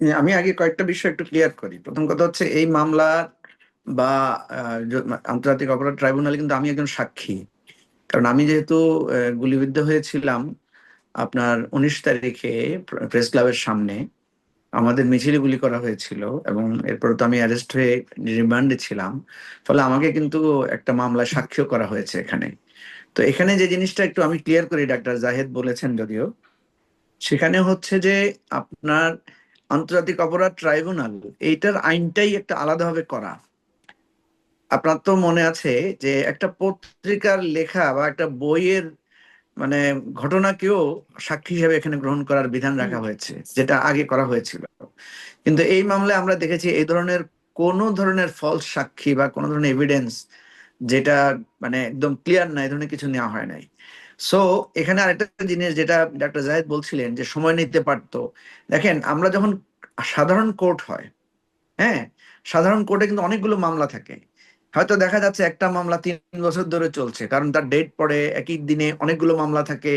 আমি আগে কয়েকটা বিষয় একটু ক্লিয়ার করি। প্রথম কথা হচ্ছে, এই মামলার বা আন্তর্জাতিক অপরাধ ট্রাইব্যুনালে কিন্তু আমি একজন সাক্ষী। কারণ আমি যেহেতু গুলিবিদ্ধ হয়েছিলাম আপনার উনিশ তারিখে প্রেস ক্লাবের সামনে, আমাদের মিছিলে গুলি করা হয়েছিল এবং এরপর তো আমি অ্যারেস্ট হয়ে রিমান্ডে ছিলাম। ফলে আমাকে কিন্তু একটা মামলায় সাক্ষ্য করা হয়েছে এখানে। তো এখানে যে জিনিসটা একটু আমি ক্লিয়ার করি, ডাক্তার জাহেদ বলেছেন যদিও, সেখানে হচ্ছে যে আপনার আন্তর্জাতিক অপরাধ ট্রাইব্যুনাল এইটার আইনটাই একটা আলাদাভাবে করা। আপনার তো মনে আছে যে একটা পত্রিকার লেখা বা একটা বইয়ের মানে ঘটনাকেও সাক্ষী হিসেবে এখানে গ্রহণ করার বিধান রাখা হয়েছে যেটা আগে করা হয়েছিল। কিন্তু এই মামলায় আমরা দেখেছি এই ধরনের কোন ধরনের ফলস সাক্ষী বা কোনো ধরনের এভিডেন্স যেটা মানে একদম ক্লিয়ার না এই ধরনের কিছু নেওয়া হয় নাই। সো এখানে আরেকটা জিনিস যেটা ডাক্তার জাহেদ বলছিলেন যে সময় নিতে পারতো। দেখেন, আমরা যখন সাধারণ কোর্ট হয় হ্যাঁ সাধারণ কোর্টে কিন্তু অনেকগুলো মামলা থাকে। হয়তো দেখা যাচ্ছে একটা মামলা তিন বছর ধরে চলছে, কারণ তার ডেট পড়ে, একই দিনে অনেকগুলো মামলা থাকে।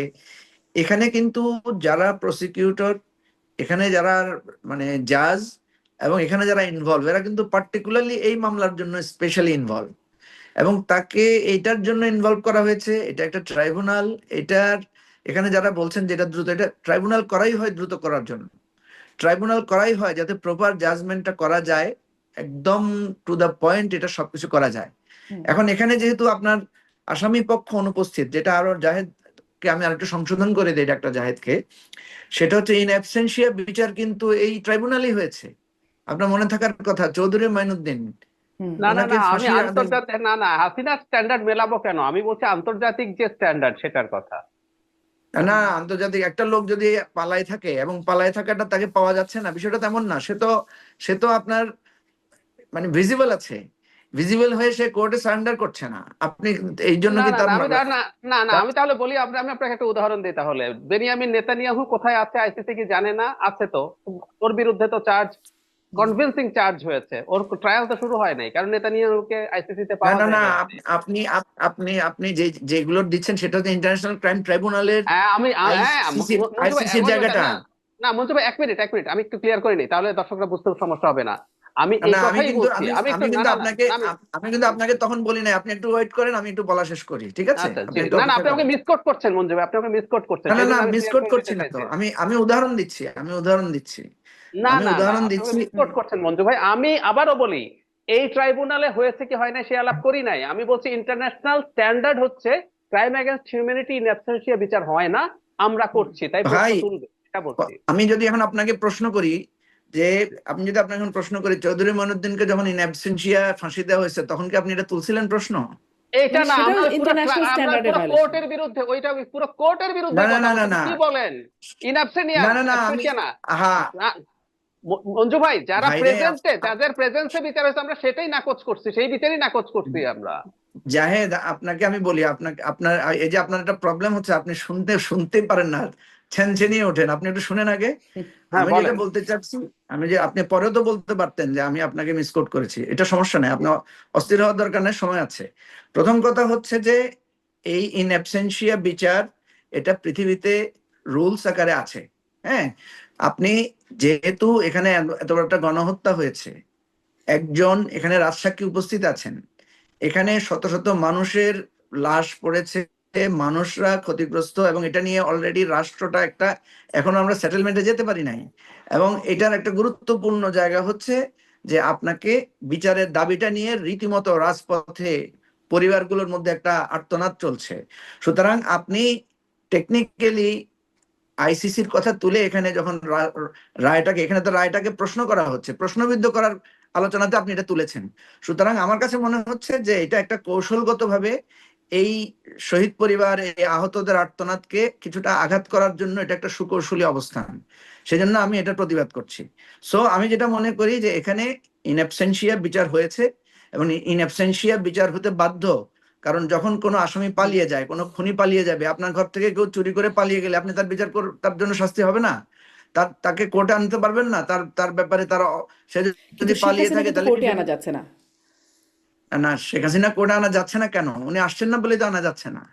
এখানে কিন্তু যারা প্রসিকিউটর, এখানে যারা মানে জাজ এবং এখানে যারা ইনভলভ এরা কিন্তু পার্টিকুলারলি এই মামলার জন্য স্পেশালি ইনভলভ এবং তাকে এইটার জন্য ইনভলভ করা হয়েছে। এটা একটা ট্রাইব্যুনাল এটার এখানে যারা বলছেন যেটা দ্রুত এটা ট্রাইব্যুনাল করাই হয় দ্রুত করার জন্য। ট্রাইব্যুনাল করাই হয় যাতে প্রপার জাজমেন্টটা করা যায় একদম টু দ্য পয়েন্ট এটা সবকিছু করা যায়। এখন এখানে যেহেতু আপনার আসামি পক্ষ অনুপস্থিত যেটা আরও জাহেদকে আমি আরেকটু সংশোধন করে দিই ডাক্তার জাহেদকে সেটা হচ্ছে ইন অ্যাবসেন্সিয়া বিচার কিন্তু এই ট্রাইব্যুনালই হয়েছে। আপনার মনে থাকার কথা চৌধুরী মাইনুদ্দিন। না না না আমি আন্তর্জাতিক না না হাসিনার স্ট্যান্ডার্ড মেলাবো কেন? আমি বলছি আন্তর্জাতিক যে স্ট্যান্ডার্ড সেটার কথা। না আন্তর্জাতিক একটা লোক যদি পালায় থাকে এবং পালায় থাকাটা তাকে পাওয়া যাচ্ছে না বিষয়টা তেমন না। সে তো সে তো আপনার মানে ভিজিবল আছে। ভিজিবল হয়ে সে কোর্টে সারেন্ডার করছে না। আপনি এই জন্য না কি না তার না, আমি না না না না আমি তাহলে বলি আপনি আমি আপনাকে একটা উদাহরণ দিই তাহলে। বেনিয়ামিন নেতানিয়াহু কোথায় আছে? আইসিসি কি জানে না? আছে তো। ওর বিরুদ্ধে তো চার্জ কনভিন্সিং চার্জ হয়েছে ওর ট্রায়াল তো শুরু হয় নাই কারণ নেতানিয়াহুকে আইসিসি তে না পাওয়া না না না। আপনি আপনি আপনি যে যেগুলো দিচ্ছেন সেটা হচ্ছে ইন্টারন্যাশনাল ক্রাইম ট্রাইব্যুনালের আমি আ- হ্যাঁ জায়গাটা। না, না মঞ্জু ভাই এক মিনিট এক মিনিট আমি একটু ক্লিয়ার করে নিই তাহলে দর্শকরা বুঝতে সমস্যা হবে না আমি এই কথাই কিন্তু বলছি আমি একটু কিন্তু না, না, আপনাকে আমি- কিন্তু আপনাকে তখন বলি নাই আপনি একটু ওয়েট করেন আমি একটু বলা শেষ করি ঠিক আছে আচ্ছা না না আপনি আমাকে। মিসকোট করছেন মঞ্জু ভাই আপনি আমাকে মিসকোট করছেন না না না মিসকোট করছি না তো আমি আমি উদাহরণ দিচ্ছি আমি উদাহরণ দিচ্ছি না না উদাহরণ দিচ্ছি। করছেন মঞ্জু ভাই। আমি আবারও বলি এই ট্রাইব্যুনালে হয়েছে কি হয় না সে আলাপ করি নাই। আমি বলছি ইন্টারন্যাশনাল স্ট্যান্ডার্ড হচ্ছে crime against humanity in absentia বিচার হয় না আমরা করছি। তাই আমি যদি এখন আপনাকে প্রশ্ন করি যে আপনি যদি আপনাকে এখন প্রশ্ন করি চৌধুরী মনুদ্দিনকে যখন ইন অ্যাবসেন্সিয়া ফাঁসি দেওয়া হয়েছে তখন কি আপনি এটা তুলছিলেন প্রশ্ন? এটা না। কোর্টের বিরুদ্ধে ওইটা পুরো কোর্টের বিরুদ্ধে না, না, না, না। কি বলেন? ইন না, না, না, মঞ্জু ভাই যারা প্রেজেন্টে যাদের প্রেজেন্সে বিচার হয়েছে আমরা সেটাই নাকচ করছি সেই বিচারই নাকচ করছি আমরা। জাহেদ আপনাকে আমি বলি আপনাকে আপনার এই যে আপনার একটা প্রবলেম হচ্ছে আপনি শুনতে শুনতে পারেন না। ছেনছেনিয়ে ওঠেন আপনি একটু শুনেন আগে। হ্যাঁ আমি যেটা বলতে চাচ্ছি আমি যে আপনি পরেও তো বলতে পারতেন যে আমি আপনাকে মিসকোট করেছি। এটা সমস্যা নেই আপনার অস্থির হওয়ার দরকার নেই সময় আছে। প্রথম কথা হচ্ছে যে এই ইন অ্যাবসেন্সিয়া বিচার এটা পৃথিবীতে রুলস আকারে আছে। হ্যাঁ? আপনি যেহেতু এখানে এত- বড় একটা গণহত্যা হয়েছে, একজন এখানে রাজসাক্ষী উপস্থিত আছেন, এখানে শত শত মানুষের লাশ পড়েছে, মানুষরা ক্ষতিগ্রস্ত এবং এটা নিয়ে অলরেডি রাষ্ট্রটা একটা, এখনও আমরা সেটেলমেন্টে যেতে পারি নাই। এবং এটার একটা গুরুত্বপূর্ণ জায়গা হচ্ছে যে আপনাকে বিচারের দাবিটা নিয়ে রীতিমতো রাজপথে পরিবারগুলোর মধ্যে একটা আর্তনাদ চলছে। সুতরাং আপনি টেকনিক্যালি আইসিসির কথা তুলে এখানে যখন রায়টাকে, এখানে তো রায়টাকে প্রশ্ন করা হচ্ছে। প্রশ্নবিদ্ধ করার আলোচনাতে আপনি এটা তুলেছেন। সুতরাং আমার কাছে মনে হচ্ছে যে এটা একটা কৌশলগতভাবে এই শহীদ পরিবার, এই আহতদের আর্তনাদকে কিছুটা আঘাত করার জন্য এটা একটা সুকৌশলী অবস্থান। সেজন্য আমি এটা প্রতিবাদ করছি। সো আমি যেটা মনে করি যে এখানে ইনঅ্যাবসেন্সিয়া বিচার হয়েছে এবং ইনঅ্যাবসেন্সিয়া বিচার হতে বাধ্য কারণ যখন কোনো আসামি পালিয়ে যায় কোনো খুনি পালিয়ে যাবে আপনার ঘর থেকে কেউ চুরি করে পালিয়ে গেলে আপনি তার বিচার কর তার জন্য শাস্তি হবে না? তার তাকে কোর্টে আনতে পারবেন না? তার তার ব্যাপারে তার সে যদি পালিয়ে থাকে তাহলে কোর্টে আনা যাচ্ছে না। না শেখ হাসিনা কোর্টে আনা যাচ্ছে না কেন? উনি আসছেন না বলে তো আনা যাচ্ছে না।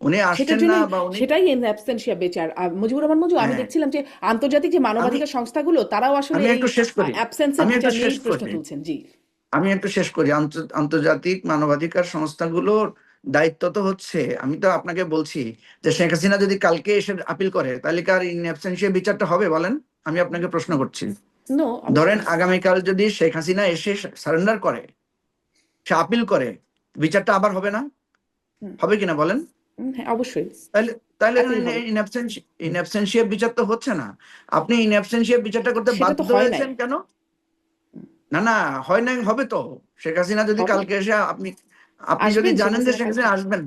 উনি আসছেন না বা উনি সেটাই ইন অ্যাবসেন্সিয়া বেচার। আর মুজিবুর রহমান আমি হ্যাঁ। দেখছিলাম যে আন্তর্জাতিক যে মানবাধিকার সংস্থাগুলো তারাও আসলে আমি একটু শেষ করি। আমি একটু শেষ করি। তুলছেন। জি। আমি একটু শেষ করি। আন্তর্জাতিক মানবাধিকার সংস্থাগুলোর দায়িত্ব তো হচ্ছে। আমি তো আপনাকে বলছি যে শেখ হাসিনা যদি কালকে এসে আপিল করে তাহলে কি আর ইন অ্যাবসেন্সিয়া বিচারটা হবে বলেন? আমি আপনাকে প্রশ্ন করছি। ধরেন আগামীকাল যদি শেখ হাসিনা এসে সারেন্ডার করে সে আপিল করে বিচারটা আবার হবে না? হবে কিনা বলেন? হ্যাঁ অবশ্যই। তাহলে তাহলে। ইন অ্যাবসেন্সিয়া বিচার তো হচ্ছে না। আপনি ইন অ্যাবসেন্সিয়া বিচারটা করতে বাধ্য হয়েছেন কেন? না না হয় নাই হবে তো। শেখ হাসিনা যদি কালকে এসে আপনি আপনি যদি জানেন যে শেখ হাসিনা আসবেন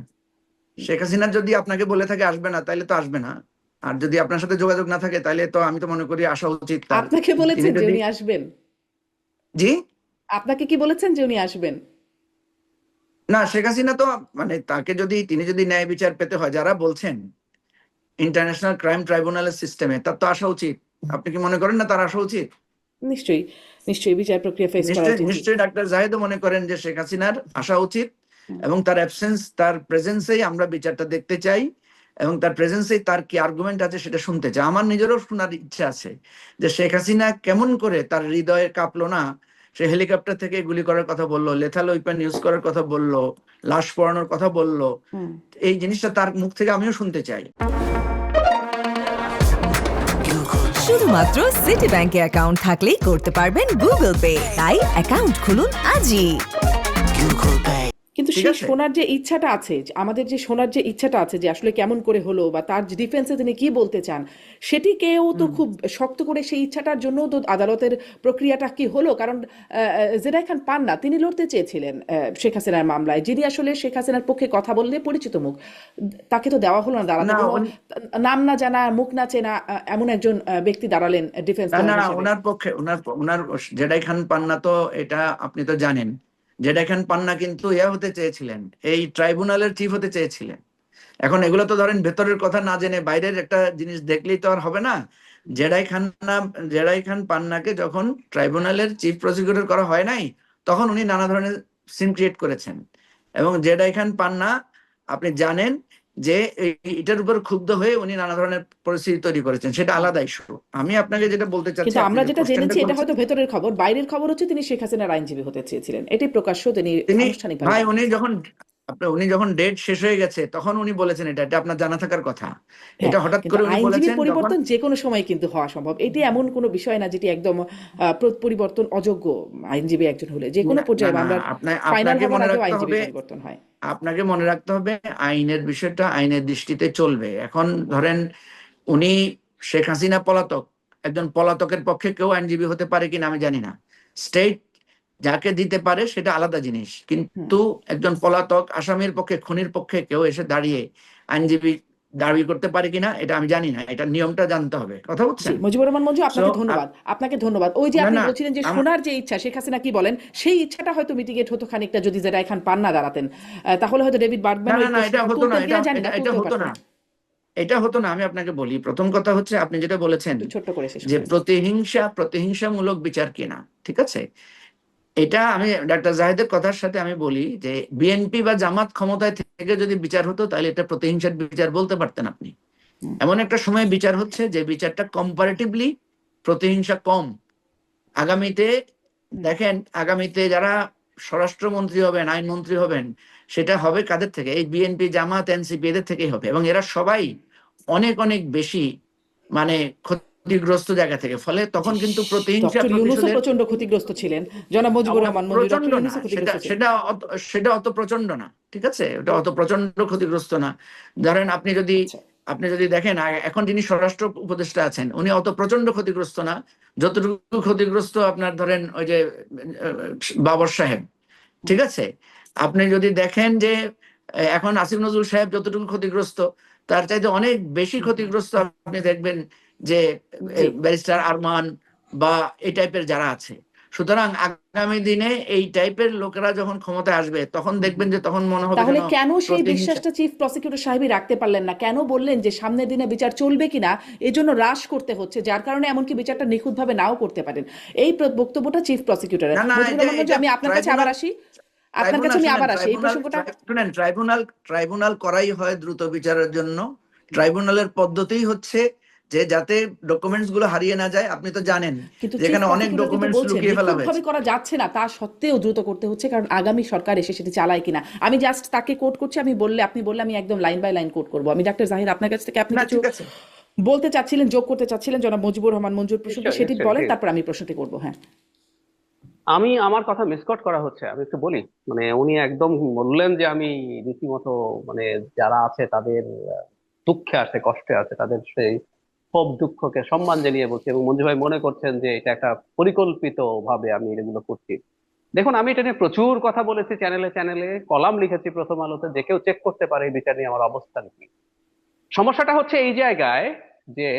শেখ হাসিনা যদি আপনাকে বলে থাকে আসবে না তাহলে তো আসবে না। আর যদি আপনার সাথে যোগাযোগ না থাকে তাহলে তো আমি তো মনে করি আসা উচিত আপনাকে বলেছেন যে উনি আসবেন। জি? আপনাকে কি বলেছেন যে উনি আসবেন? না শেখ হাসিনা তো মানে তাকে যদি তিনি যদি ন্যায় বিচার পেতে হয় যারা বলছেন ইন্টারন্যাশনাল ক্রাইম ট্রাইব্যুনালের সিস্টেমে তার তো আসা উচিত। আপনি কি মনে করেন না তার আসা উচিত? নিশ্চয়ই নিশ্চয়ই বিচার প্রক্রিয়া ফেস করা উচিত। নিশ্চয়ই ডাক্তার জাহেদও মনে করেন যে শেখ হাসিনার আসা উচিত এবং তার অ্যাবসেন্স তার প্রেজেন্সেই আমরা বিচারটা দেখতে চাই এবং তার প্রেজেন্সেই তার কি আর্গুমেন্ট আছে সেটা শুনতে চাই। আমার নিজেরও শোনার ইচ্ছা আছে যে শেখ হাসিনা কেমন করে তার হৃদয়ে কাঁপলো না সে হেলিকপ্টার থেকে গুলি করার কথা বলল লেথাল ওয়েপন ইউজ করার কথা বলল লাশ পড়ানোর কথা বলল এই জিনিসটা তার মুখ থেকে আমিও শুনতে চাই। শুধুমাত্র সিটি ব্যাংকে অ্যাকাউন্ট থাকলেই করতে পারবেন গুগল পে তাই অ্যাকাউন্ট খুলুন আজই। কিন্তু সেই। শোনার যে ইচ্ছাটা আছে আমাদের যে শোনার যে ইচ্ছাটা আছে যে আসলে কেমন করে হলো বা তার ডিফেন্সে তিনি কি বলতে চান সেটিকেও তো খুব শক্ত করে সেই ইচ্ছাটার জন্য তো আদালতের প্রক্রিয়াটা কি হলো? কারণ জেরাই খান পান না তিনি লড়তে চেয়েছিলেন শেখ হাসিনার মামলায়। যিনি আসলে শেখ হাসিনার পক্ষে কথা বললে পরিচিত মুখ। তাকে তো দেওয়া হলো না দাঁড়াতে না, কোনো উনি- নাম না জানা মুখ না চেনা এমন একজন ব্যক্তি দাঁড়ালেন ডিফেন্স না, ওনার পক্ষে ওনার ওনার জেডাই খান পান্না তো এটা আপনি তো জানেন। জেডাই খান পান্না কিন্তু ইয়া হতে চেয়েছিলেন, এই ট্রাইব্যুনালের চিফ হতে চেয়েছিলেন। এখন এগুলো তো ধরেন ভেতরের কথা না জেনে বাইরের একটা জিনিস দেখলেই তো আর হবে না। জেডাই খান জেডাই খান পান্নাকে যখন ট্রাইব্যুনালের চিফ প্রসিকিউটর করা হয় নাই, তখন উনি নানা ধরনের সিন ক্রিয়েট করেছেন। এবং জেডাই খান পান্না, আপনি জানেন যে এটার উপর ক্ষুব্ধ হয়ে উনি নানা ধরনের পরিস্থিতি তৈরি করেছেন সেটা আলাদা ইস্যু আমি আপনাকে যেটা বলতে চাচ্ছি কিন্তু আমরা যেটা জেনেছি এটা হয়তো ভেতরের খবর। বাইরের খবর হচ্ছে তিনি শেখ হাসিনার আইনজীবী হতে চেয়েছিলেন। এটি প্রকাশ্য তিনি তিনি আনুষ্ঠানিকভাবে ভাই উনি যখন আপনার উনি যখন ডেট শেষ হয়ে গেছে তখন উনি বলেছেন এটা এটা আপনার জানা থাকার কথা। এটা হ্যাঁ, হঠাৎ করে উনি বলেছেন পরিবর্তন যে কোনো সময় কিন্তু হওয়া সম্ভব। এটি এমন কোনো বিষয় না যেটি একদম পরিবর্তন অযোগ্য আইনজীবী একজন হলে। যে কোনো পর্যায়ে ফাইনাল আপনাকে মনে রাখতে হবে পরিবর্তন হয়। আপনাকে মনে রাখতে হবে আইনের বিষয়টা আইনের দৃষ্টিতে চলবে। এখন ধরেন উনি শেখ হাসিনা পলাতক একজন পলাতকের পক্ষে কেউ আইনজীবী হতে পারে কিনা আমি জানি না। স্টেট যাকে দিতে পারে সেটা আলাদা জিনিস। কিন্তু একজন পলাতক আসামির পক্ষে খুনির পক্ষে কেউ এসে দাঁড়িয়ে আইনজীবী দাবি করতে পারে কিনা এটা আমি জানি না। এটা নিয়মটা জানতে হবে। কথা বুঝছেন মুজিবুর রহমান মঞ্জু আপনাকে ধন্যবাদ। আপনাকে ধন্যবাদ। ওই যে আপনি বলছিলেন যে শোনার যে ইচ্ছা শেখ হাসিনা কি বলেন? সেই ইচ্ছাটা হয়তো মিটিগেট হতো খানিকটা যদি জেরা খান পান না দাঁড়াতেন। তাহলে হয়তো ডেভিড বার্গম্যান না না এটা হতো না এটা হতো না। এটা হতো না আমি আপনাকে বলি। প্রথম কথা হচ্ছে আপনি যেটা বলেছেন ছোট্ট করে যে প্রতিহিংসা প্রতিহিংসামূলক বিচার কিনা ঠিক আছে? এটা আমি ডাক্তার জাহেদের কথার সাথে আমি বলি যে বিএনপি বা জামাত ক্ষমতায় থেকে যদি বিচার হতো তাহলে এটা প্রতিহিংসার বিচার বলতে পারতেন আপনি। এমন একটা সময় বিচার হচ্ছে যে বিচারটা কম্পারেটিভলি প্রতিহিংসা কম। আগামীতে দেখেন আগামীতে যারা স্বরাষ্ট্রমন্ত্রী হবেন আইনমন্ত্রী হবেন সেটা হবে কাদের থেকে? এই বিএনপি জামাত এনসিপি এদের থেকেই হবে। এবং এরা সবাই অনেক অনেক বেশি মানে ক্ষতিগ্রস্ত জায়গা থেকে। ফলে তখন কিন্তু প্রতিহিংসা প্রচণ্ড ক্ষতিগ্রস্ত ছিলেন। জনাব মুজিবুর রহমান প্রচণ্ড না। সেটা সেটা অত প্রচণ্ড না ঠিক আছে? ওটা অত প্রচণ্ড ক্ষতিগ্রস্ত না। ধরেন আপনি যদি আচ্ছা। আপনি যদি দেখেন এখন যিনি স্বরাষ্ট্র উপদেষ্টা আছেন উনি অত প্রচণ্ড ক্ষতিগ্রস্ত না। যতটুকু ক্ষতিগ্রস্ত আপনার ধরেন ওই যে বাবর সাহেব ঠিক আছে? আপনি যদি দেখেন যে এখন আসিফ নজরুল সাহেব যতটুকু ক্ষতিগ্রস্ত তার চাইতে অনেক বেশি ক্ষতিগ্রস্ত আপনি দেখবেন যে ব্যারিস্টার আরমান বা এই টাইপের যারা আছে। সুতরাং আগামী দিনে এই টাইপের লোকেরা যখন ক্ষমতায় আসবে তখন দেখবেন যে তখন মনে হবে তাহলে কেন সেই বিশ্বাসটা চিফ প্রসিকিউটর সাহেবই রাখতে পারলেন না? কেন বললেন যে সামনের দিনে বিচার চলবে কিনা? এই জন্য হ্রাস করতে হচ্ছে যার কারণে এমনকি বিচারটা নিখুঁতভাবে নাও করতে পারেন। এই বক্তব্যটা চিফ প্রসিকিউটরের এটা আমি আপনার কাছে আবার আসি? আপনার কাছে আমি আবার আসি। এই ট্রাইব্যুনাল- প্রসঙ্গটা শুনেন ট্রাইব্যুনাল ট্রাইব্যুনাল করাই হয় দ্রুত বিচারের জন্য। ট্রাইব্যুনালের পদ্ধতিই হচ্ছে যে যাতে ডকুমেন্টসগুলো হারিয়ে না যায় আপনি তো জানেন কিন্তু যেখানে অনেক বলছেন, লুকিয়ে ফেলা নিখুঁতভাবে করা যাচ্ছে না তা সত্ত্বেও দ্রুত করতে হচ্ছে কারণ আগামী সরকার এসে সেটা চালায় কিনা। আমি জাস্ট তাকে কোট করছি আমি বললে আপনি বললে আমি একদম লাইন বাই লাইন কোট করব। আমি ডাক্তার জাহির আপনার কাছ থেকে আপনি কিছু বলতে চাচ্ছিলেন যোগ করতে চাচ্ছিলেন জনাব মুজিবুর রহমান মঞ্জুর প্রসঙ্গে নিশ্চয়ই, সেটি বলেন তারপর আমি প্রশ্নটি করব হ্যাঁ। আমি আমার কথা মিসকট করা হচ্ছে আমি একটু বলি। মানে উনি একদম বললেন যে আমি রীতিমতো মানে যারা আছে তাদের দুঃখে আছে কষ্টে আছে তাদের সেই ক্ষোভ দুঃখকে সম্মান জানিয়ে বলছি এবং মঞ্জু ভাই মনে করছেন যে এটা একটা পরিকল্পিত ভাবে আমি এগুলো করছি। দেখুন, আমি এটা নিয়ে প্রচুর কথা বলেছি চ্যানেলে চ্যানেলে, কলাম লিখেছি প্রথম আলোতে, যে কেউ চেক করতে পারে এই বিচার নিয়ে আমার অবস্থান কি। সমস্যাটা হচ্ছে এই জায়গায় যে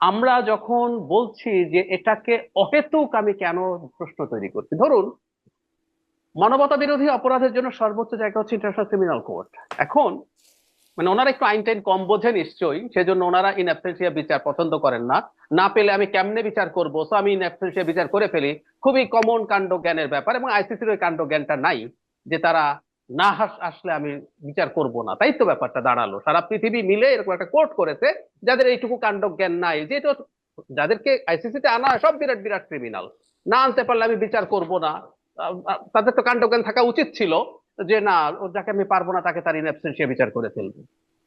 আমরা যখন বলছি যে এটাকে অহেতুক আমি কেন প্রশ্ন তৈরি করছি, ধরুন মানবতা বিরোধী অপরাধের জন্য সর্বোচ্চ জায়গা হচ্ছে ইন্টারন্যাশনাল ক্রিমিনাল কোর্ট এখন মানে ওনারা একটু আইন টাইন কম বোঝে নিশ্চয়ই, সেজন্য ওনারা ইন অ্যাবসেন্সিয়া বিচার পছন্দ করেন না। না পেলে আমি কেমনে বিচার করব? তো আমি ইন অ্যাবসেন্সিয়া বিচার করে ফেলি। খুবই কমন কাণ্ড জ্ঞানের ব্যাপার এবং আইসিসির ওই কাণ্ড জ্ঞানটা নাই, যে তারা না আসলে আমি বিচার করব না। তাই তো ব্যাপারটা দাঁড়াল। সারা পৃথিবী মিলে এরকম একটা কোর্ট করেছে, যাদের এইটুকু কাণ্ড জ্ঞান নাই, যে যাদেরকে আইসিসিতে আনা হয়, সব বিরাট বিরাট ক্রিমিনাল না আনতে পারলে আমি বিচার করব না। তাদের তো কাণ্ড জ্ঞান থাকা উচিত ছিল। যে না ও যাকে আমি পারব না, তাকে তার ইনঅ্যাবসেন্সিয়া বিচার করে ফেলব।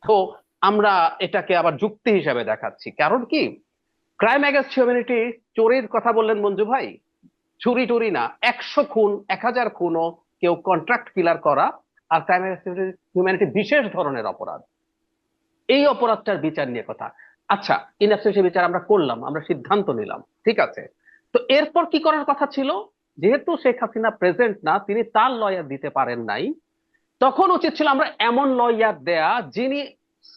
তো আমরা এটাকে আবার যুক্তি হিসাবে দেখাচ্ছি। কারণ কি? ক্রাইম অ্যাগেন্স্ট হিউম্যানিটি চোরের কথা বললেন মঞ্জু ভাই। চুরি টুরি না, একশো খুন, এক হাজার খুনও কেউ কন্ট্রাক্ট কিলার করা আর ক্রাইম অ্যাগেন্স্ট হিউম্যানিটি বিশেষ ধরনের অপরাধ। এই অপরাধটার বিচার নিয়ে কথা। আচ্ছা ইনঅ্যাবসেন্সিয়া বিচার আমরা করলাম, আমরা সিদ্ধান্ত নিলাম, ঠিক আছে? তো এরপর কি করার কথা ছিল? যেহেতু শেখ হাসিনা প্রেজেন্ট না তিনি তার লয়ার দিতে পারেন নাই তখন উচিত ছিল আমরা এমন লয়ার দেয়া যিনি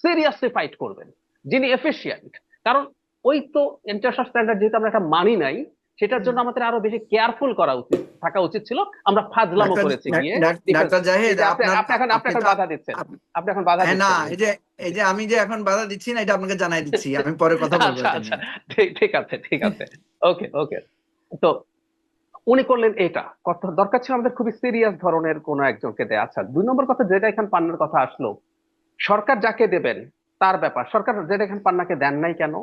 সিরিয়াসলি ফাইট করবেন যিনি এফিসিয়েন্ট কারণ ওই তো ইন্টারন্যাশনাল স্ট্যান্ডার্ড যেহেতু আমরা একটা মানি নাই সেটার জন্য আমাদের আরও বেশি কেয়ারফুল করা উচিত থাকা উচিত ছিল। আমরা ফাজলামো করেছি গিয়ে ডাক্তার জাহিদ আপনি এখন আপনি এখন বাধা দিচ্ছেন। আপনি এখন বাধা হ্যাঁ, না এই যে এই যে আমি যে এখন বাধা দিচ্ছি না এটা আপনাকে জানাই দিচ্ছি। আমি পরে কথা বলব আচ্ছা আচ্ছা ঠিক ঠিক আছে ঠিক আছে। ওকে ওকে তো উনি করলেন এটা। কথা দরকার ছিল আমাদের খুবই সিরিয়াস ধরনের কোন একজনকে দেয়া। আচ্ছা দুই নম্বর কথা, যেটা এখান পান্নার কথা আসলো, সরকার যাকে দেবেন, তার ব্যাপার। সরকার যেটা এখান পান্নাকে দেন নাই কেন?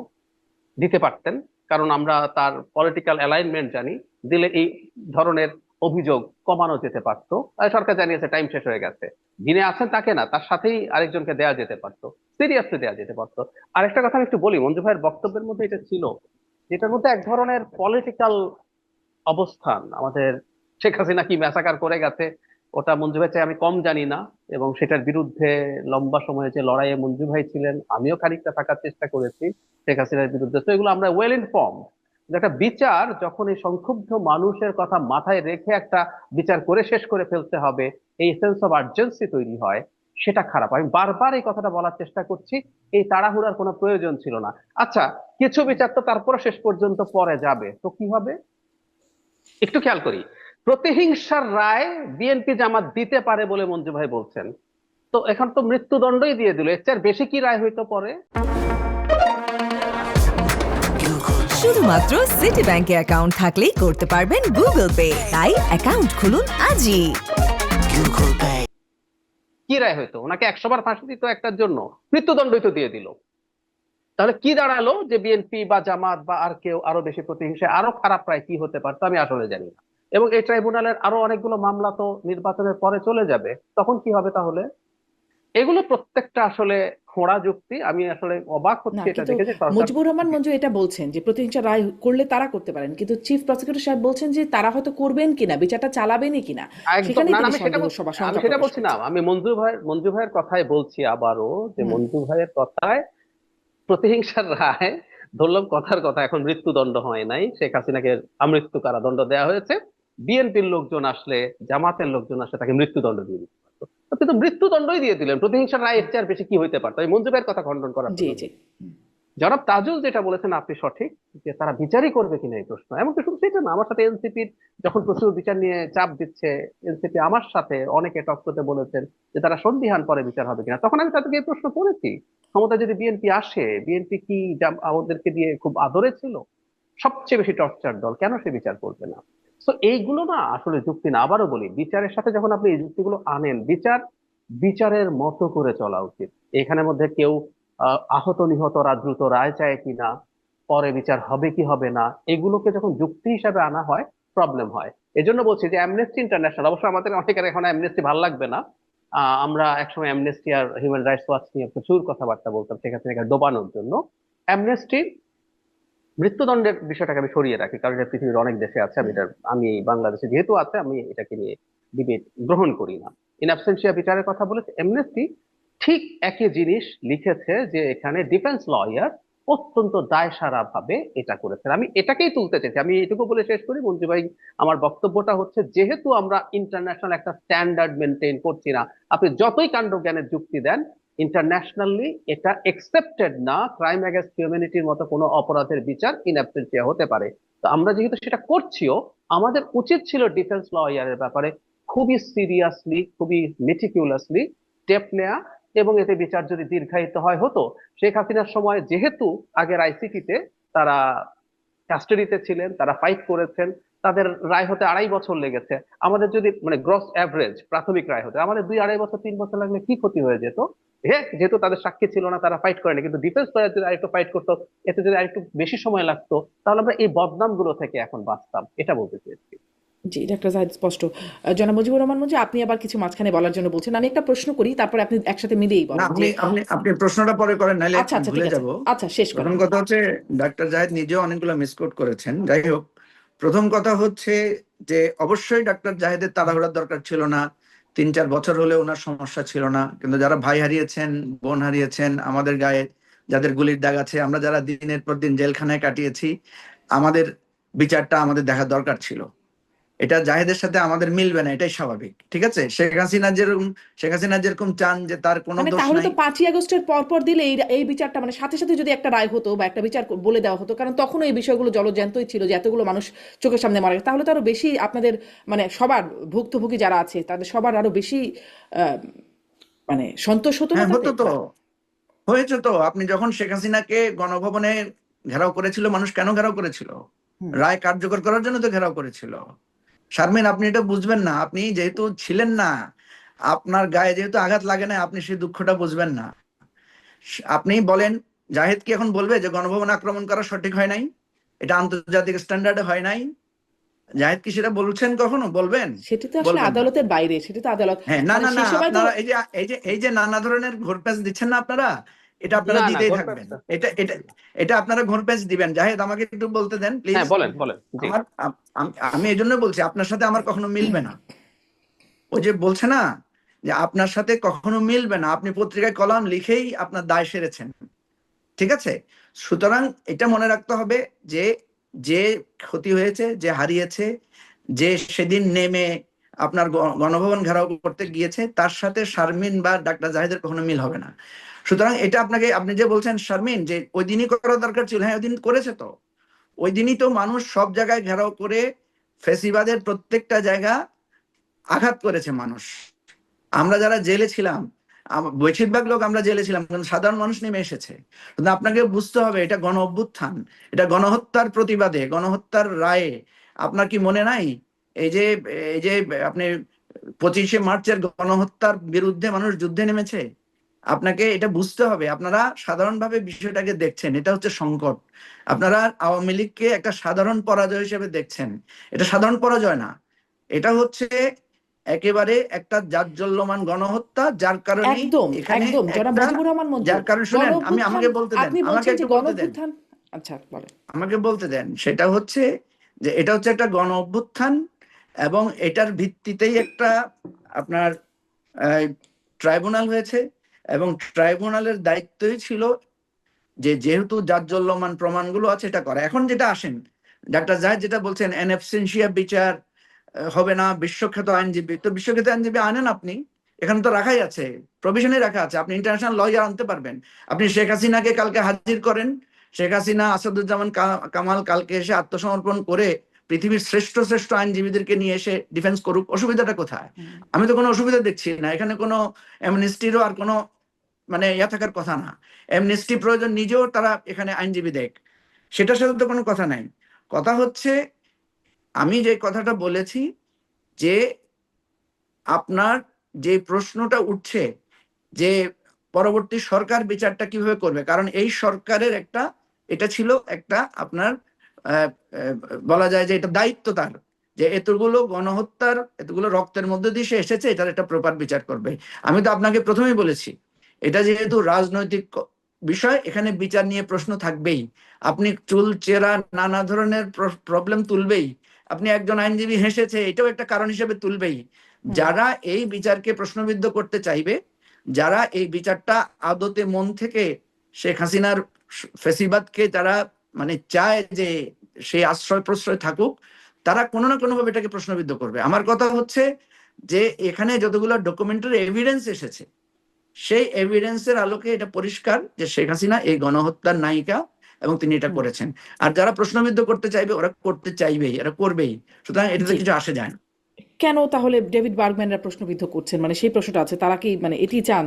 দিতে পারতেন, কারণ আমরা তার পলিটিক্যাল অ্যালাইনমেন্ট জানি, দিলে এই ধরনের অভিযোগ কমানো যেতে পারতো। সরকার জানিয়েছে টাইম শেষ হয়ে গেছে। যিনি আছেন তাকে না, তার সাথেই আরেকজনকে দেয়া যেতে পারতো। সিরিয়াসলি দেয়া যেতে পারতো। আরেকটা কথা আমি একটু বলি, মঞ্জু ভাইয়ের বক্তব্যের মধ্যে এটা ছিল, যেটার মধ্যে এক ধরনের পলিটিক্যাল অবস্থান। আমাদের শেখ হাসিনা কি ম্যাসাকার করে গেছে, ওটা মঞ্জু ভাই আমি কম জানি না, এবং সেটার বিরুদ্ধে লম্বা সময়ে যে লড়াইয়ে মঞ্জু ভাই ছিলেন, আমিও খানিকটা থাকার চেষ্টা করেছি শেখ হাসিনার বিরুদ্ধে। তো এগুলো আমরা ওয়েল ইনফর্ম একটা বিচার যখন এই সংক্ষুব্ধ মানুষের কথা মাথায় রেখে একটা বিচার করে শেষ করে ফেলতে হবে, এই সেন্স অফ আর্জেন্সি তৈরি হয়, সেটা খারাপ। আমি বারবার এই কথাটা বলার চেষ্টা করছি, এই তাড়াহুড়ার কোনো প্রয়োজন ছিল না। আচ্ছা কিছু বিচার তো তারপরে শেষ পর্যন্ত পরে যাবে, তো কি হবে? একটু খেয়াল করি। প্রতিহিংসার রায় বিএনপি জামাত দিতে পারে বলে মঞ্জু ভাই বলছেন। তো এখন তো মৃত্যুদণ্ডই দিয়ে দিল। এর চেয়ে বেশি কি রায় হইতো পরে? শুধুমাত্র সিটি ব্যাংকে অ্যাকাউন্ট থাকলেই করতে পারবেন গুগল পে তাই অ্যাকাউন্ট খুলুন আজই। কি রায় হইতো? ওনাকে একশো বার ফাঁসি দিত একটার জন্য। মৃত্যুদণ্ডই তো দিয়ে দিল। তাহলে কি দাঁড়াল যে বিএনপি বা জামাত বা আর কেউ আরও বেশি প্রতিহিংসায় আরও খারাপ রায় কি হতে পারতো আমি আসলে জানি না। এবং এই ট্রাইব্যুনালের আরও অনেকগুলো মামলা তো নির্বাচনের পরে চলে যাবে তখন কি হবে তাহলে? এগুলো প্রত্যেকটা আসলে খোঁড়া যুক্তি আমি আসলে অবাক হচ্ছি এটা দেখে যে মুজিবুর রহমান মঞ্জু এটা বলছেন যে প্রতিহিংসা রায় করলে তারা করতে পারেন কিন্তু চিফ প্রসিকিউটর সাহেব বলছেন যে তারা হয়তো করবেন কিনা বিচারটা চালাবেনই কিনা একদম। সেখানেই না না, তিনি আমি সেটা বলছি না আমি মঞ্জু ভাই মঞ্জু ভাইয়ের কথাই বলছি আবারও যে। মঞ্জু ভাইয়ের কথায় প্রতিহিংসার রায় ধরলাম কথার কথা এখন মৃত্যুদণ্ড হয় নাই। শেখ হাসিনাকে আমৃত্যু কারাদণ্ড দেওয়া হয়েছে। বিএনপির লোকজন আসলে জামাতের লোকজন আসলে তাকে মৃত্যুদণ্ড দিয়ে দিতে পারতো। তো কিন্তু মৃত্যুদণ্ডই দিয়ে দিলেন। প্রতিহিংসার রায় এর চেয়ে আর বেশি কি হইতে পারতো? আমি মঞ্জুবের কথা খণ্ডন করার জি। জনাব তাজুল যেটা বলেছেন আপনি সঠিক যে তারা বিচারই করবে কিনা এই প্রশ্ন। এমনকি শুধু সেটা না, আমার সাথে এনসিপির যখন প্রচুর বিচার নিয়ে চাপ দিচ্ছে এনসিপি আমার সাথে অনেকে টক করতে বলেছেন যে তারা সন্দিহান পরে বিচার হবে কিনা। তখন আমি তাদেরকে এই প্রশ্ন করেছি। ক্ষমতা যদি বিএনপি আসে বিএনপি কি আমাদেরকে দিয়ে খুব আদরে ছিল? সবচেয়ে বেশি টর্চার দল, কেন সে বিচার করবে না? তো এইগুলো না আসলে যুক্তি না, আবারও বলি, বিচারের সাথে যখন আপনি এই যুক্তিগুলো আনেন, বিচার, বিচারের মতো করে চলা উচিত। এখানের মধ্যে কেউ আহত নিহতরা দ্রুত রায় চায় কিনা, পরে বিচার হবে কি হবে না, এগুলোকে যখন যুক্তি হিসাবে আনা হয় প্রবলেম হয়। এজন্য বলছি যে অ্যামনেস্টি ইন্টারন্যাশনাল অবশ্য আমাদের অনেকের এখন অ্যামনেস্টি ভালো লাগবে না। আমরা একসময় অ্যামনেস্টি আর হিউম্যান রাইটস ওয়াচ নিয়ে প্রচুর কথাবার্তা বলতাম শেখ হাসিনাকে ডোবানোর জন্য। অ্যামনেস্টি মৃত্যুদণ্ডের বিষয়টাকে আমি সরিয়ে রাখি, কারণ এটা পৃথিবীর অনেক দেশে আছে, আমি এটা, আমি বাংলাদেশে যেহেতু আছে, আমি এটাকে নিয়ে ডিবেট গ্রহণ করি না। ইন অ্যাবসেন্সিয়া বিচারের কথা বলেছে এমনেস্টি ঠিক একই জিনিস লিখেছে যে এখানে ডিফেন্স লয়ার অত্যন্ত দায়সারা ভাবে এটা করেছেন। আমি এটাকেই তুলতে চাইছি। আমি এটুকু বলে শেষ করি মন্ত্রী ভাই আমার বক্তব্যটা হচ্ছে যেহেতু আমরা ইন্টারন্যাশনাল একটা স্ট্যান্ডার্ড মেনটেন করছি না, আপনি যতই কাণ্ড জ্ঞানের যুক্তি দেন ইন্টারন্যাশনালি এটা একসেপ্টেড না ক্রাইম অ্যাগেন্স্ট হিউম্যানিটির মতো কোনো অপরাধের বিচার ইন হতে পারে। তো আমরা যেহেতু সেটা করছিও, আমাদের উচিত ছিল ডিফেন্স লয়ারের ব্যাপারে খুবই সিরিয়াসলি খুবই মেটিকিউলাসলি স্টেপ নেওয়া এবং এতে বিচার যদি দীর্ঘায়িত হয়, হতো, শেখ হাসিনার সময় যেহেতু আগের আইসিটিতে তারা কাস্টাডিতে ছিলেন, তারা ফাইট করেছেন, তাদের রায় হতে আড়াই বছর লেগেছে। আমাদের যদি মানে গ্রস অ্যাভারেজ প্রাথমিক রায় হতে, আমাদের দুই আড়াই বছর, তিন বছর লাগলে কি ক্ষতি হয়ে যেত? হ্যাঁ যেহেতু তাদের সাক্ষী ছিল না, তারা ফাইট করেনি, কিন্তু ডিফেন্স লয়ার যদি আরেকটু ফাইট করতো, এতে যদি আরেকটু বেশি সময় লাগতো, তাহলে আমরা এই বদনামগুলো থেকে এখন বাঁচতাম, এটা বলতে চেয়েছি। জি ডাক্তার জাহিদ স্পষ্ট। জনাব মুজিবুর রহমান মঞ্জু আপনি আবার কিছু মাঝখানে বলার জন্য বলছেন। আমি একটা প্রশ্ন করি তারপরে আপনি একসাথে মিলেই বলেন আপনি আপনি আপনি প্রশ্নটা পরে করেন নাহলে আচ্ছা আচ্ছা ভুলে যাব। আচ্ছা শেষ করেন। প্রথম কথা হচ্ছে ডাক্তার জাহেদ নিজেও অনেকগুলো মিসকোট করেছেন। যাই হোক প্রথম কথা হচ্ছে যে অবশ্যই ডাক্তার জাহেদের তাড়াহুড়ার দরকার ছিল না। তিন চার বছর হলে ওনার সমস্যা ছিল না। কিন্তু যারা ভাই হারিয়েছেন বোন হারিয়েছেন আমাদের গায়ে যাদের গুলির দাগ আছে আমরা যারা দিনের পর দিন জেলখানায় কাটিয়েছি আমাদের বিচারটা আমাদের দেখা দরকার ছিল। এটা জাহেদের সাথে আমাদের মিলবে না এটাই স্বাভাবিক ঠিক আছে? শেখ হাসিনা যেরকম শেখ হাসিনা যেরকম চান যে তার কোনো মানে দোষ তাহলে তো পাঁচই আগস্টের পর পর দিলে এই এই বিচারটা মানে সাথে সাথে যদি একটা রায় হতো বা একটা বিচার বলে দেওয়া হতো কারণ তখনও এই বিষয়গুলো জলজ্যান্তই ছিল যে এতগুলো মানুষ চোখের সামনে মারা গেছে তাহলে তো আরও বেশি আপনাদের মানে সবার ভুক্তভোগী যারা আছে তাদের সবার আরও বেশি আহ, মানে সন্তোষ হতো না হ্যাঁ হতো তো। হয়েছে তো। আপনি যখন শেখ হাসিনাকে গণভবনে ঘেরাও করেছিল মানুষ কেন ঘেরাও করেছিল? রায় কার্যকর করার জন্য তো ঘেরাও করেছিল। শারমিন আপনি এটা বুঝবেন না। আপনি যেহেতু ছিলেন না আপনার গায়ে যেহেতু আঘাত লাগে না আপনি সেই দুঃখটা বুঝবেন না। আপনি বলেন জাহেদ কি এখন বলবে যে গণভবন আক্রমণ করা সঠিক হয় নাই? এটা আন্তর্জাতিক স্ট্যান্ডার্ডে হয় নাই? জাহেদ কি সেটা বলছেন কখনো? বলবেন? সেটা তো আসলে আদালতের বাইরে সেটা তো আদালত হ্যাঁ না মানে না না সময় তো- আপনারা এই যে এই যে এই যে নানা ধরনের ঘোরপ্যাচ দিচ্ছেন না আপনারা এটা আপনারা দিতেই থাকবেন। এটা এটা এটা আপনারা ঘোরপ্যাচ দিবেন। জাহেদ আমাকে একটু বলতে দেন প্লিজ হ্যাঁ বলেন বলেন আমার আম- আম- আমি এই জন্য বলছি আপনার সাথে আমার কখনো মিলবে না। ওই যে বলছে না যে আপনার সাথে কখনো মিলবে না আপনি পত্রিকায় কলাম লিখেই আপনার দায় সেরেছেন। ঠিক আছে? সুতরাং এটা মনে রাখতে হবে যে যে ক্ষতি হয়েছে যে হারিয়েছে যে সেদিন নেমে আপনার গণভবন ঘেরাও করতে গিয়েছে তার সাথে শারমিন বা ডাক্তার জাহিদের কখনো মিল হবে না। সুতরাং এটা আপনাকে, আপনি যে বলছেন, শারমিন, যে ওই দিনই করা দরকার ছিল হ্যাঁ ওই দিন করেছে তো। ওই দিনই তো মানুষ সব জায়গায় ঘেরাও করে ফেসিবাদের প্রত্যেকটা জায়গা আঘাত করেছে মানুষ। আমরা যারা জেলে ছিলাম বেশিরভাগ লোক আমরা জেলে ছিলাম সাধারণ মানুষ নেমে এসেছে। আপনাকে বুঝতে হবে, এটা গণ অভ্যুত্থান এটা গণহত্যার প্রতিবাদে, গণহত্যার রায়ে। আপনার কি মনে নাই? এই যে এই যে আপনি পঁচিশে মার্চের গণহত্যার বিরুদ্ধে মানুষ যুদ্ধে নেমেছে? আপনাকে এটা বুঝতে হবে। আপনারা সাধারণভাবে বিষয়টাকে দেখছেন এটা হচ্ছে সংকট। আপনারা আওয়ামী লীগকে একটা সাধারণ পরাজয় হিসেবে দেখছেন। এটা সাধারণ পরাজয় না। এটা হচ্ছে একেবারে একটা জাজ্জল্যমান গণহত্যা যার কারণে একদম এখানে একদম জনাব মুজিবুর রহমান যার কারণে শুনেন আমি আমাকে বলতে দেন আমাকে একটু বলতে দেন। আচ্ছা বলেন। আমাকে বলতে দেন সেটা হচ্ছে যে এটা হচ্ছে একটা গণ অভ্যুত্থান এবং এটার ভিত্তিতেই একটা আপনার ট্রাইব্যুনাল হয়েছে। এবং ট্রাইব্যুনালের দায়িত্বই ছিল যে যেহেতু জাজ্জল্যমান প্রমাণগুলো আছে এটা করা। এখন যেটা আসেন ডাক্তার জাহেদ যেটা বলছেন এনএফসেন্সিয়া বিচার হবে না বিশ্বখ্যাত আইনজীবী। তো বিশ্বখ্যাত আইনজীবী আনেন আপনি এখানে তো রাখাই আছে প্রভিশনে রাখা আছে। আপনি ইন্টারন্যাশনাল লয়ার আনতে পারবেন। আপনি শেখ হাসিনাকে কালকে হাজির করেন। শেখ হাসিনা আসাদুজ্জামান কামাল কালকে এসে আত্মসমর্পণ করে পৃথিবীর শ্রেষ্ঠ শ্রেষ্ঠ আইনজীবীদেরকে নিয়ে এসে ডিফেন্স করুক অসুবিধাটা কোথায়? আমি তো কোনো অসুবিধা দেখছি না। এখানে কোনো অ্যামনেস্টিরও আর কোনো মানে ইয়া থাকার কথা না। অ্যামনেস্টি প্রয়োজন নিজেও তারা এখানে আইনজীবী দেখ। সেটার সাথে তো কোনো কথা নাই। কথা হচ্ছে, আমি যে কথাটা বলেছি যে আপনার যে প্রশ্নটা উঠছে যে পরবর্তী সরকার বিচারটা কীভাবে করবে, কারণ এই সরকারের একটা, এটা ছিল একটা আপনার বলা যায় যে এটা দায়িত্ব তার যে এতগুলো গণহত্যার, এতগুলো রক্তের মধ্যে দিয়ে সে এসেছে, এটার একটা প্রপার বিচার করবে। আমি তো আপনাকে প্রথমেই বলেছি এটা যেহেতু রাজনৈতিক বিষয় এখানে বিচার নিয়ে প্রশ্ন থাকবেই। আপনি চুল চেরা নানা ধরনের প্রবলেম তুলবেই। আপনি একজন আইনজীবী হেসেছে এটাও একটা কারণ হিসেবে তুলবেই। যারা এই বিচারকে প্রশ্নবিদ্ধ করতে চাইবে যারা এই বিচারটা আদতে মন থেকে শেখ হাসিনার ফেসিবাদকে যারা মানে চায় যে সেই আশ্রয় প্রশ্রয় থাকুক তারা কোনো না কোনোভাবে এটাকে প্রশ্নবিদ্ধ করবে। আমার কথা হচ্ছে যে এখানে যতগুলো ডকুমেন্টারি এভিডেন্স এসেছে সেই এভিডেন্সের আলোকে এটা পরিষ্কার যে শেখ হাসিনা এই গণহত্যার নায়িকা এবং তিনি এটা করেছেন। আর যারা প্রশ্নবিদ্ধ করতে চাইবে ওরা করতে চাইবেই এরা করবেই। সুতরাং এটাতে কিছু আসে যায় না। কেন তাহলে ডেভিড বার্গম্যানরা প্রশ্নবিদ্ধ করছেন? মানে সেই প্রশ্নটা আছে তারা কি মানে এটি চান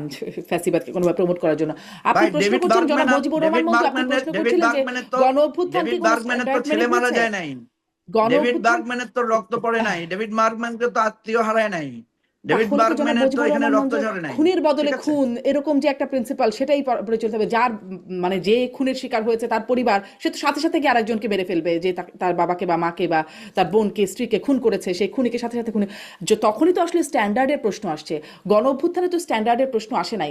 ফ্যাসিবাদকে কোনোভাবে প্রমোট করার জন্য? আপনি প্রশ্ন করছেন জনাব মুজিবুর রহমান মঞ্জু আপনি প্রশ্ন করছিলেন যে গণ অভ্যুত্থান কি কোনো ছেলে মারা যায় নাই। ডেভিড বার্গম্যানের তো রক্ত পড়ে নাই। ডেভিড বার্গম্যানকে তো আত্মীয় হারায় নাই। ডেভিড তো জনাব বার্গম্যানের তো এখানে রক্ত ঝরে নাই। খুনের বদলে খুন এরকম যে একটা প্রিন্সিপাল সেটাই প্রচলিত হবে। যার মানে যে খুনের শিকার হয়েছে তার পরিবার সে তো সাথে সাথে গিয়ে আরেকজনকে মেরে ফেলবে যে তার বাবাকে বা মাকে বা তার বোনকে স্ত্রীকে খুন করেছে সেই খুনিকে সাথে সাথে খুনে তখনই তো আসলে স্ট্যান্ডার্ডের প্রশ্ন আসছে। গণ অভ্যুত্থানে তো স্ট্যান্ডার্ডের প্রশ্ন আসে নাই।